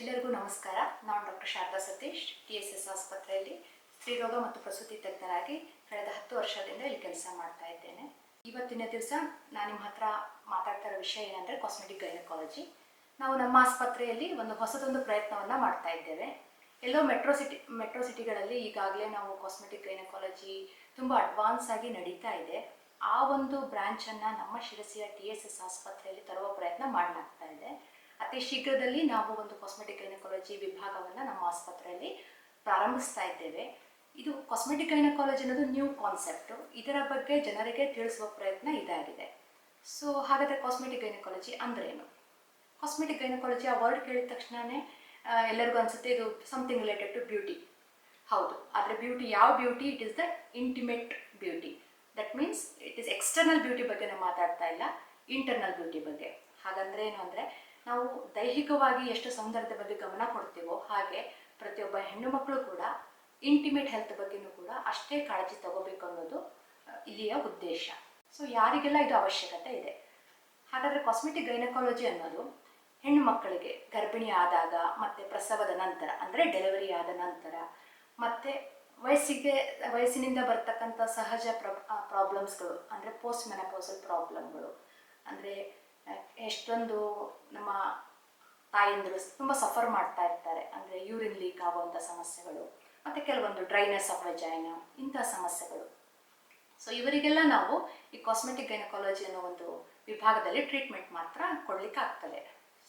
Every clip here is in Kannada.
ಎಲ್ಲರಿಗೂ ನಮಸ್ಕಾರ. ನಾನು doctor Sharada Satish, T S S ಆಸ್ಪತ್ರೆಯಲ್ಲಿ ಸ್ತ್ರೀರೋಗ ಮತ್ತು ಪ್ರಸೂತಿ ತಜ್ಞರಾಗಿ ಕಳೆದ ಹತ್ತು ವರ್ಷದಿಂದ ಇಲ್ಲಿ ಕೆಲಸ ಮಾಡ್ತಾ ಇದ್ದೇನೆ. ಇವತ್ತಿನ ದಿವಸ ನಾನು ನಿಮ್ಮ ಹತ್ರ ಮಾತಾಡ್ತಾ ಇರೋ ವಿಷಯ ಏನಂದರೆ ಕಾಸ್ಮೆಟಿಕ್ ಗೈನಕಾಲಜಿ ನಾವು ನಮ್ಮ ಆಸ್ಪತ್ರೆಯಲ್ಲಿ ಒಂದು ಹೊಸದೊಂದು ಪ್ರಯತ್ನವನ್ನು ಮಾಡ್ತಾ ಇದ್ದೇವೆ. ಎಲ್ಲೋ ಮೆಟ್ರೋ ಸಿಟಿ ಮೆಟ್ರೋ ಸಿಟಿಗಳಲ್ಲಿ ಈಗಾಗಲೇ ನಾವು ಕಾಸ್ಮೆಟಿಕ್ ಗೈನಕಾಲಜಿ ತುಂಬ ಅಡ್ವಾನ್ಸ್ ಆಗಿ ನಡೀತಾ ಇದೆ. ಆ ಒಂದು ಬ್ರಾಂಚನ್ನು ನಮ್ಮ ಶಿರಸಿಯ ಟಿ ಎಸ್ ಎಸ್ ಆಸ್ಪತ್ರೆಯಲ್ಲಿ ತರುವ ಪ್ರಯತ್ನ ಮಾಡಲಾಗ್ತಾ ಇದೆ. ಅತಿ ಶೀಘ್ರದಲ್ಲಿ ನಾವು ಒಂದು ಕಾಸ್ಮೆಟಿಕ್ ಗೈನಕಾಲಜಿ ವಿಭಾಗವನ್ನು ನಮ್ಮ ಆಸ್ಪತ್ರೆಯಲ್ಲಿ ಪ್ರಾರಂಭಿಸ್ತಾ ಇದ್ದೇವೆ. ಇದು ಕಾಸ್ಮೆಟಿಕ್ ಗೈನಕಾಲಜಿ ಅನ್ನೋದು ನ್ಯೂ ಕಾನ್ಸೆಪ್ಟು ಇದರ ಬಗ್ಗೆ ಜನರಿಗೆ ತಿಳಿಸುವ ಪ್ರಯತ್ನ ಇದಾಗಿದೆ. ಸೊ ಹಾಗಾದರೆ ಕಾಸ್ಮೆಟಿಕ್ ಗೈನಕಾಲಜಿ ಅಂದ್ರೇನು ಕಾಸ್ಮೆಟಿಕ್ ಗೈನಕಾಲಜಿ ಆ ವರ್ಡ್ ಕೇಳಿದ ತಕ್ಷಣವೇ ಎಲ್ಲರಿಗೂ ಅನಿಸುತ್ತೆ ಇದು ಸಮಥಿಂಗ್ ರಿಲೇಟೆಡ್ ಟು ಬ್ಯೂಟಿ ಹೌದು, ಆದರೆ ಬ್ಯೂಟಿ ಯಾವ beauty it is the intimate beauty that means it is external beauty ಬಗ್ಗೆ ನಾವು ಮಾತಾಡ್ತಾ ಇಲ್ಲ ಇಂಟರ್ನಲ್ ಬ್ಯೂಟಿ ಬಗ್ಗೆ. ಹಾಗಂದ್ರೆ ಏನು ಅಂದರೆ ನಾವು ದೈಹಿಕವಾಗಿ ಎಷ್ಟು ಸೌಂದರ್ಯದ ಬಗ್ಗೆ ಗಮನ ಕೊಡ್ತೀವೋ ಹಾಗೆ ಪ್ರತಿಯೊಬ್ಬ ಹೆಣ್ಣು ಮಕ್ಕಳು ಕೂಡ ಇಂಟಿಮೇಟ್ ಹೆಲ್ತ್ ಬಗ್ಗೆನೂ ಕೂಡ ಅಷ್ಟೇ ಕಾಳಜಿ ತಗೋಬೇಕು ಅನ್ನೋದು ಇಲ್ಲಿಯ ಉದ್ದೇಶ. ಸೊ ಯಾರಿಗೆಲ್ಲ ಇದು ಅವಶ್ಯಕತೆ ಇದೆ? ಹಾಗಾದರೆ ಕಾಸ್ಮೆಟಿಕ್ ಗೈನಕಾಲಜಿ ಅನ್ನೋದು ಹೆಣ್ಣು ಮಕ್ಕಳಿಗೆ ಗರ್ಭಿಣಿ ಆದಾಗ ಮತ್ತು ಪ್ರಸವದ ನಂತರ, ಅಂದರೆ ಡೆಲಿವರಿ ಆದ ನಂತರ, ಮತ್ತು ವಯಸ್ಸಿಗೆ, ವಯಸ್ಸಿನಿಂದ ಬರ್ತಕ್ಕಂಥ ಸಹಜ ಪ್ರ ಪ್ರಾಬ್ಲಮ್ಸ್ಗಳು ಅಂದರೆ ಪೋಸ್ಟ್ ಮೆನಪೋಸಲ್ ಪ್ರಾಬ್ಲಮ್ಗಳು ಅಂದರೆ ಎಷ್ಟೊಂದು ನಮ್ಮ ತಾಯಂದಿರು ತುಂಬ ಸಫರ್ ಮಾಡ್ತಾ ಇರ್ತಾರೆ. ಅಂದರೆ ಯೂರಿನ್ ಲೀಕ್ ಆಗುವಂಥ ಸಮಸ್ಯೆಗಳು, ಮತ್ತು ಕೆಲವೊಂದು ಡ್ರೈನೆಸ್ ಆಫ್ ವಜೈನ ಇಂಥ ಸಮಸ್ಯೆಗಳು. ಸೊ ಇವರಿಗೆಲ್ಲ ನಾವು ಈ ಕಾಸ್ಮೆಟಿಕ್ ಗೈನಕಾಲಜಿ ಅನ್ನೋ ಒಂದು ವಿಭಾಗದಲ್ಲಿ ಟ್ರೀಟ್ಮೆಂಟ್ ಮಾತ್ರ ಕೊಡಲಿಕ್ಕೆ ಆಗ್ತದೆ.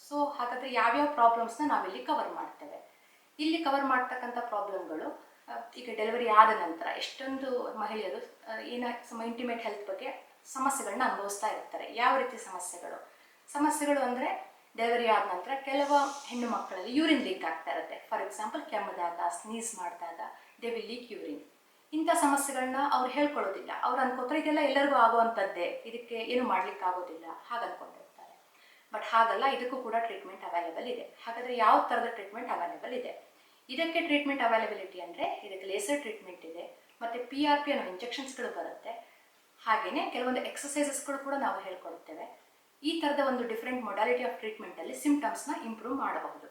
ಸೊ ಹಾಗಾದರೆ ಯಾವ್ಯಾವ ಪ್ರಾಬ್ಲಮ್ಸ್ನ ನಾವಿಲ್ಲಿ ಕವರ್ ಮಾಡ್ತೇವೆ? ಇಲ್ಲಿ ಕವರ್ ಮಾಡ್ತಕ್ಕಂಥ ಪ್ರಾಬ್ಲಮ್ಗಳು ಈಗ ಡೆಲಿವರಿ ಆದ ನಂತರ ಎಷ್ಟೊಂದು ಮಹಿಳೆಯರು ಏನ ಇಂಟಿಮೇಟ್ ಹೆಲ್ತ್ ಬಗ್ಗೆ ಸಮಸ್ಯೆಗಳನ್ನ ಅನುಭವಿಸ್ತಾ ಇರ್ತಾರೆ. ಯಾವ ರೀತಿ ಸಮಸ್ಯೆಗಳು? ಸಮಸ್ಯೆಗಳು ಅಂದರೆ ಡೆಲಿವರಿ ಆದ ನಂತರ ಕೆಲವು ಹೆಣ್ಣು ಮಕ್ಕಳಲ್ಲಿ ಯೂರಿನ್ ಲೀಕ್ ಆಗ್ತಾ ಇರುತ್ತೆ. ಫಾರ್ ಎಕ್ಸಾಂಪಲ್ ಕೆಮ್ಮದಾಗ ಸ್ನೀಸ್ ಮಾಡಿದಾಗ ದೇ ವಿಲ್ ಲೀಕ್ ಯೂರಿನ್ ಇಂಥ ಸಮಸ್ಯೆಗಳನ್ನ ಅವ್ರು ಹೇಳ್ಕೊಳ್ಳೋದಿಲ್ಲ. ಅವ್ರು ಅನ್ಕೋತಾರೆ, ಇದೆಲ್ಲ ಎಲ್ಲರಿಗೂ ಆಗುವಂಥದ್ದೇ. ಇದಕ್ಕೆ ಏನು ಮಾಡ್ಲಿಕ್ಕೆ ಆಗೋದಿಲ್ಲ ಹಾಗೆ ಅನ್ಕೊಂಡಿರ್ತಾರೆ. ಬಟ್ ಹಾಗಲ್ಲ, ಇದಕ್ಕೂ ಕೂಡ ಟ್ರೀಟ್ಮೆಂಟ್ ಅವೈಲೇಬಲ್ ಇದೆ. ಹಾಗಾದರೆ ಯಾವ ಥರದ ಟ್ರೀಟ್ಮೆಂಟ್ ಅವೈಲೇಬಲ್ ಇದೆ? ಇದಕ್ಕೆ ಟ್ರೀಟ್ಮೆಂಟ್ ಅವೈಲಬಿಲಿಟಿ ಅಂದರೆ ಇದಕ್ಕೆ ಲೇಸರ್ ಟ್ರೀಟ್ಮೆಂಟ್ ಇದೆ, ಮತ್ತು ಪಿ ಆರ್ ಪಿ ಅನ್ನೋ ಇಂಜೆಕ್ಷನ್ಸ್ಗಳು ಬರುತ್ತೆ. ಹಾಗೆಯೇ ಕೆಲವೊಂದು ಎಕ್ಸಸೈಸಸ್ಗಳು ಕೂಡ ನಾವು ಹೇಳ್ಕೊಡ್ತೇವೆ. ಈ ಥರದ ಒಂದು ಡಿಫ್ರೆಂಟ್ ಮೊಡಾಲಿಟಿ ಆಫ್ ಟ್ರೀಟ್ಮೆಂಟಲ್ಲಿ ಸಿಂಪ್ಟಮ್ಸ್ನ ಇಂಪ್ರೂವ್ ಮಾಡಬಹುದು.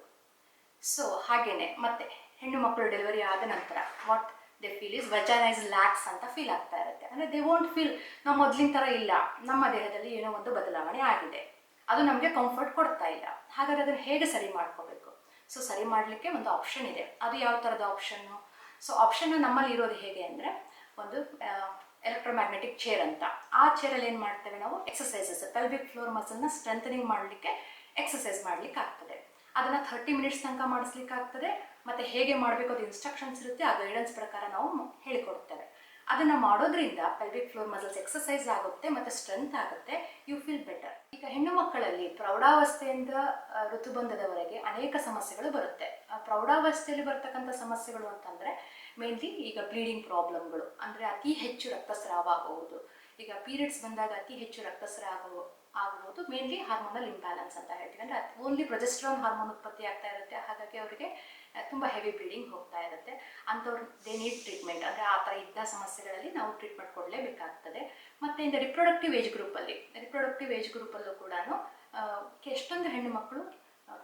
ಸೊ ಹಾಗೆಯೇ ಮತ್ತೆ ಹೆಣ್ಣು ಮಕ್ಕಳು ಡೆಲಿವರಿ ಆದ ನಂತರ what they feel is vagina's lax ಅಂತ ಫೀಲ್ ಆಗ್ತಾ ಇರುತ್ತೆ. ಅಂದರೆ ದೇ ವೋಂಟ್ ಫೀಲ್ ನಾವು ಮೊದಲಿನ ಥರ ಇಲ್ಲ, ನಮ್ಮ ದೇಹದಲ್ಲಿ ಏನೋ ಒಂದು ಬದಲಾವಣೆ ಆಗಿದೆ. ಅದು ನಮಗೆ ಕಂಫರ್ಟ್ ಕೊಡ್ತಾ ಇಲ್ಲ. ಹಾಗಾದ್ರೆ ಅದನ್ನು ಹೇಗೆ ಸರಿ ಮಾಡ್ಕೋಬೇಕು? ಸೊ ಸರಿ ಮಾಡಲಿಕ್ಕೆ ಒಂದು ಆಪ್ಷನ್ ಇದೆ. ಅದು ಯಾವ ಥರದ ಆಪ್ಷನ್ನು ಸೊ ಆಪ್ಷನ್ನು ನಮ್ಮಲ್ಲಿ ಇರೋದು ಹೇಗೆ ಅಂದರೆ, ಒಂದು ಎಲೆಕ್ಟ್ರೋಮ್ಯಾಗ್ನೆಟಿಕ್ ಚೇರ್ ಅಂತ. ಆ ಚೇರಲ್ಲಿ ಏನು ಮಾಡ್ತೇವೆ ನಾವು? ಎಕ್ಸಸೈಸಸ್ ಪೆಲ್ವಿಕ್ ಫ್ಲೋರ್ ಮಸಲ್ನ ಸ್ಟ್ರೆಂಥನಿಂಗ್ ಮಾಡಲಿಕ್ಕೆ ಎಕ್ಸಸೈಸ್ ಮಾಡಲಿಕ್ಕೆ ಆಗ್ತದೆ. ಅದನ್ನು ಥರ್ಟಿ ಮಿನಿಟ್ಸ್ ತನಕ ಮಾಡಿಸ್ಲಿಕ್ಕೆ ಆಗ್ತದೆ. ಮತ್ತು ಹೇಗೆ ಮಾಡಬೇಕು ಅದು ಇನ್ಸ್ಟ್ರಕ್ಷನ್ಸ್ ಇರುತ್ತೆ, ಆ ಗೈಡೆನ್ಸ್ ಪ್ರಕಾರ ನಾವು ಹೇಳಿಕೊಡ್ತೇವೆ. ಅದನ್ನು ಮಾಡೋದ್ರಿಂದ ಪೆಲ್ವಿಕ್ ಫ್ಲೋರ್ ಮಸಲ್ಸ್ ಎಕ್ಸಸೈಸ್ ಆಗುತ್ತೆ, ಮತ್ತು ಸ್ಟ್ರೆಂತ್ ಆಗುತ್ತೆ ಯು ಫೀಲ್ ಬೆಟರ್ ಈಗ ಹೆಣ್ಣು ಮಕ್ಕಳಲ್ಲಿ ಪ್ರೌಢಾವಸ್ಥೆಯಿಂದ ಋತುಬಂಧದವರೆಗೆ ಅನೇಕ ಸಮಸ್ಯೆಗಳು ಬರುತ್ತೆ. ಪ್ರೌಢಾವಸ್ಥೆಯಲ್ಲಿ ಬರ್ತಕ್ಕಂಥ ಸಮಸ್ಯೆಗಳು ಅಂತಂದರೆ ಮೇನ್ಲಿ ಈಗ ಬ್ಲೀಡಿಂಗ್ ಪ್ರಾಬ್ಲಮ್ಗಳು ಅಂದರೆ ಅತಿ ಹೆಚ್ಚು ರಕ್ತಸ್ರಾವ ಆಗುವುದು ಈಗ ಪೀರಿಯಡ್ಸ್ ಬಂದಾಗ ಅತಿ ಹೆಚ್ಚು ರಕ್ತಸ್ರಾವ ಆಗೋ ಆಗ್ಬೋದು ಮೇನ್ಲಿ ಹಾರ್ಮೋನಲ್ ಇಂಬ್ಯಾಲೆನ್ಸ್ ಅಂತ ಹೇಳ್ತೀವಿ. ಅಂದರೆ ಓನ್ಲಿ ಪ್ರೊಜೆಸ್ಟ್ರಾನ್ ಹಾರ್ಮೋನ್ ಉತ್ಪತ್ತಿ ಆಗ್ತಾ ಇರುತ್ತೆ. ಹಾಗಾಗಿ ಅವರಿಗೆ ತುಂಬ ಹೆವಿ ಬ್ಲೀಡಿಂಗ್ ಹೋಗ್ತಾ ಇರುತ್ತೆ. ಅಂಥವ್ರು ದೇ ನೀಡ್ ಟ್ರೀಟ್ಮೆಂಟ್ ಅಂದರೆ ಆ ಥರ ಇದ್ದ ಸಮಸ್ಯೆಗಳಲ್ಲಿ ನಾವು ಟ್ರೀಟ್ಮೆಂಟ್ ಕೊಡಲೇಬೇಕಾಗ್ತದೆ. ಮತ್ತು ಇಂದ ರಿಪ್ರೊಡಕ್ಟಿವ್ ಏಜ್ ಗ್ರೂಪಲ್ಲಿ ರಿಪ್ರೊಡಕ್ಟಿವ್ ಏಜ್ ಗ್ರೂಪಲ್ಲೂ ಕೂಡ ಎಷ್ಟೊಂದು ಹೆಣ್ಣು ಮಕ್ಕಳು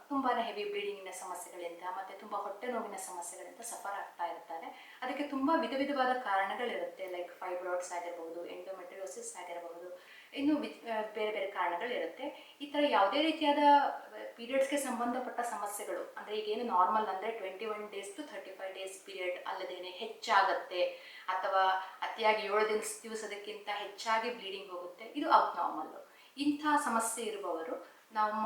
ತುಂಬಾ ಹೆವಿ ಬ್ಲೀಡಿಂಗಿನ ಸಮಸ್ಯೆಗಳಿಂದ ಮತ್ತು ತುಂಬ ಹೊಟ್ಟೆ ನೋವಿನ ಸಮಸ್ಯೆಗಳಿಂದ ಸಫರ್ ಆಗ್ತಾ ಇರ್ತಾರೆ. ಅದಕ್ಕೆ ತುಂಬ ವಿಧ ವಿಧವಾದ ಕಾರಣಗಳಿರುತ್ತೆ. ಲೈಕ್ ಫೈಬ್ರಾಯ್ಡ್ಸ್ ಆಗಿರಬಹುದು ಎಂಡೋಮೆಟ್ರಿಯೋಸಿಸ್ ಆಗಿರಬಹುದು, ಇನ್ನು ಬೇರೆ ಬೇರೆ ಕಾರಣಗಳಿರುತ್ತೆ. ಈ ಥರ ಯಾವುದೇ ರೀತಿಯಾದ ಪೀರಿಯಡ್ಸ್ಗೆ ಸಂಬಂಧಪಟ್ಟ ಸಮಸ್ಯೆಗಳು, ಅಂದರೆ ಈಗೇನು ನಾರ್ಮಲ್ ಅಂದರೆ twenty one days to thirty five days period ಅಲ್ಲದೇನೆ ಹೆಚ್ಚಾಗತ್ತೆ. ಅಥವಾ ಅತಿಯಾಗಿ ಏಳು ದಿವಸ ದಿವಸದಕ್ಕಿಂತ ಹೆಚ್ಚಾಗಿ ಬ್ಲೀಡಿಂಗ್ ಹೋಗುತ್ತೆ. ಇದು ಅಬ್ನಾರ್ಮಲ್ ಇಂಥ ಸಮಸ್ಯೆ ಇರುವವರು ನಮ್ಮ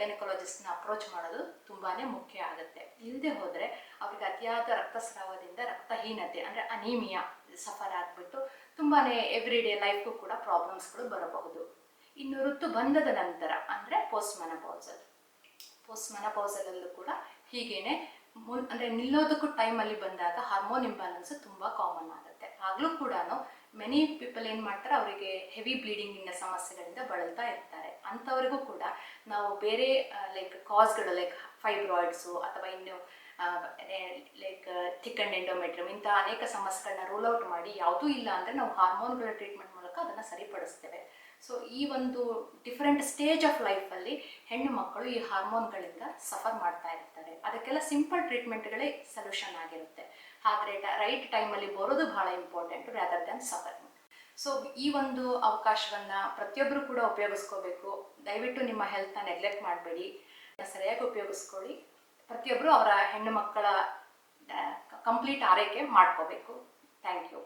ಗೈನಕಾಲಜಿಸ್ಟ್ನ ಅಪ್ರೋಚ್ ಮಾಡೋದು ತುಂಬಾ ಮುಖ್ಯ ಆಗುತ್ತೆ. ಇಲ್ಲದೆ ಹೋದರೆ ಅವ್ರಿಗೆ ಅತಿಯಾದ ರಕ್ತಸ್ರಾವದಿಂದ ರಕ್ತಹೀನತೆ ಅಂದರೆ ಅನೀಮಿಯಾ ಸಫರ್ ಆಗಿಬಿಟ್ಟು ತುಂಬಾ ಎವ್ರಿ ಡೇ ಲೈಫು ಕೂಡ ಪ್ರಾಬ್ಲಮ್ಸ್ಗಳು ಬರಬಹುದು. ಇನ್ನು ಋತು ಬಂದದ ನಂತರ ಅಂದರೆ ಪೋಸ್ಟ್ ಮನಪೌಸಲ್ ಪೋಸ್ಟ್ ಮನಪೌಸಲಲ್ಲೂ ಕೂಡ ಹೀಗೇನೆ ಮುನ್ ಅಂದರೆ ನಿಲ್ಲೋದಕ್ಕೂ ಟೈಮಲ್ಲಿ ಬಂದಾಗ ಹಾರ್ಮೋನ್ ಇಂಬ್ಯಾಲೆನ್ಸ್ ತುಂಬ ಕಾಮನ್ ಆಗುತ್ತೆ. ಆಗಲೂ ಕೂಡ ಮೆನಿ ಪೀಪಲ್ ಏನು ಮಾಡ್ತಾರೆ, ಅವರಿಗೆ ಹೆವಿ ಬ್ಲೀಡಿಂಗಿನ ಸಮಸ್ಯೆಗಳಿಂದ ಬಳಲ್ತಾ ಇರ್ತಾರೆ. ಅಂಥವ್ರಿಗೂ ಕೂಡ ನಾವು ಬೇರೆ ಲೈಕ್ ಕಾಸ್ಗಳು ಲೈಕ್ ಫೈಬ್ರಾಯ್ಡ್ಸು ಅಥವಾ ಇನ್ನು ಲೈಕ್ ಥಿಕ್ ಅಂಡ್ ಇಂಥ ಅನೇಕ ಸಮಸ್ಯೆಗಳನ್ನ ರೂಲ್ ಔಟ್ ಮಾಡಿ ಯಾವುದೂ ಇಲ್ಲ ಅಂದರೆ ನಾವು ಹಾರ್ಮೋನ್ಗಳ ಟ್ರೀಟ್ಮೆಂಟ್ ಮೂಲಕ ಅದನ್ನು ಸರಿಪಡಿಸ್ತೇವೆ. ಸೊ ಈ ಒಂದು ಡಿಫರೆಂಟ್ ಸ್ಟೇಜ್ ಆಫ್ ಲೈಫಲ್ಲಿ ಹೆಣ್ಣು ಮಕ್ಕಳು ಈ ಹಾರ್ಮೋನ್ಗಳಿಂದ ಸಫರ್ ಮಾಡ್ತಾ ಇರ್ತಾರೆ. ಅದಕ್ಕೆಲ್ಲ ಸಿಂಪಲ್ ಟ್ರೀಟ್ಮೆಂಟ್ಗಳೇ ಸೊಲ್ಯೂಷನ್ ಆಗಿರುತ್ತೆ. ಆದರೆ ರೈಟ್ ಟೈಮಲ್ಲಿ ಬರೋದು ಬಹಳ important rather than suffering so ಈ ಒಂದು ಅವಕಾಶವನ್ನು ಪ್ರತಿಯೊಬ್ಬರು ಕೂಡ ಉಪಯೋಗಿಸ್ಕೋಬೇಕು. ದಯವಿಟ್ಟು ನಿಮ್ಮ ಹೆಲ್ತ್ನ ನೆಗ್ಲೆಕ್ಟ್ ಮಾಡಬೇಡಿ. ಸರಿಯಾಗಿ ಉಪಯೋಗಿಸ್ಕೊಳ್ಳಿ. ಪ್ರತಿಯೊಬ್ಬರು ಅವರ ಹೆಣ್ಣು ಮಕ್ಕಳ ಕಂಪ್ಲೀಟ್ ಆರೈಕೆ ಮಾಡ್ಕೋಬೇಕು. Thank you